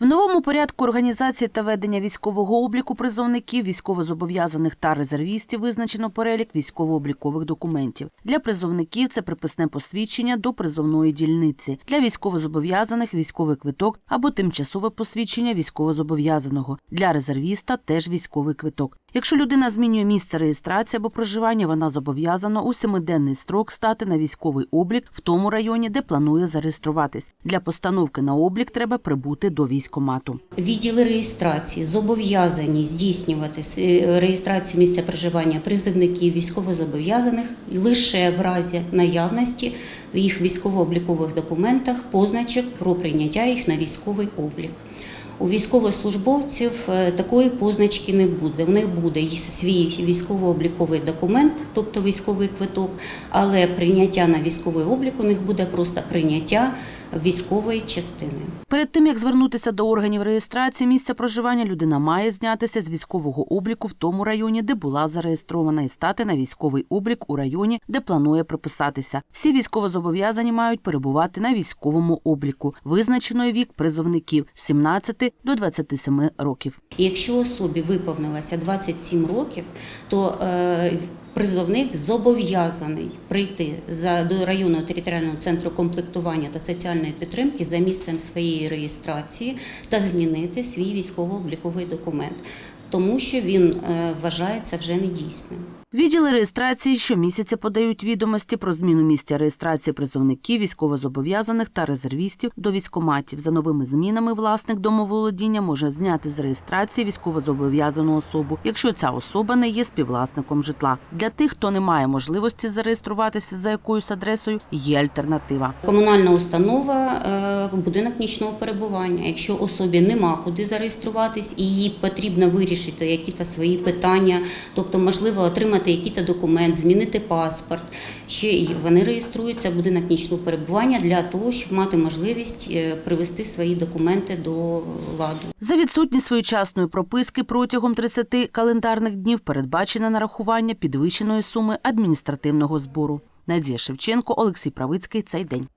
В новому порядку організації та ведення військового обліку призовників, військовозобов'язаних та резервістів визначено перелік військово-облікових документів. Для призовників це приписне посвідчення до призовної дільниці. Для військовозобов'язаних військовий квиток або тимчасове посвідчення військовозобов'язаного. Для резервіста теж військовий квиток. Якщо людина змінює місце реєстрації або проживання, вона зобов'язана у семиденний строк стати на військовий облік в тому районі, де планує зареєструватись. Для постановки на облік треба прибути до військомату. Відділи реєстрації зобов'язані здійснювати е, реєстрацію місця проживання призовників військовозобов'язаних лише в разі наявності в їх військово-облікових документах позначок про прийняття їх на військовий облік. У військовослужбовців е, такої позначки не буде. В них буде свій військово-обліковий документ, тобто військовий квиток, але прийняття на військовий облік у них буде просто прийняття військової частини. Перед тим як звернутися до органів реєстрації місця проживання, людина має знятися з військового обліку в тому районі, де була зареєстрована, і стати на військовий облік у районі, де планує приписатися. Всі військовозобов'язані мають перебувати на військовому обліку. Визначено вік призовників з 17 до 27 років. І якщо особі виповнилося 27 років, то е, призовник зобов'язаний прийти за до районного територіального центру комплектування та соціальної підтримки за місцем своєї реєстрації та змінити свій військово-обліковий документ, тому що він е, вважається вже недійсним. Відділи реєстрації щомісяця подають відомості про зміну місця реєстрації призовників, військовозобов'язаних та резервістів до військоматів. За новими змінами власник домоволодіння може зняти з реєстрації військовозобов'язану особу, якщо ця особа не є співвласником житла. Для тих, хто не має можливості зареєструватися за якоюсь адресою, є альтернатива. Комунальна установа е, будинок нічного перебування. Якщо особі нема куди зареєструватись і їй потрібно вирішити якісь свої питання, тобто можливо отримати якийсь документ, змінити паспорт, ще й вони реєструються в будинок нічного перебування для того, щоб мати можливість е, привести свої документи до ладу. За відсутність своєчасної прописки протягом 30 календарних днів передбачене нарахування підвищеної суми адміністративного збору. Надія Шевченко, Олексій Правицький. Цей день.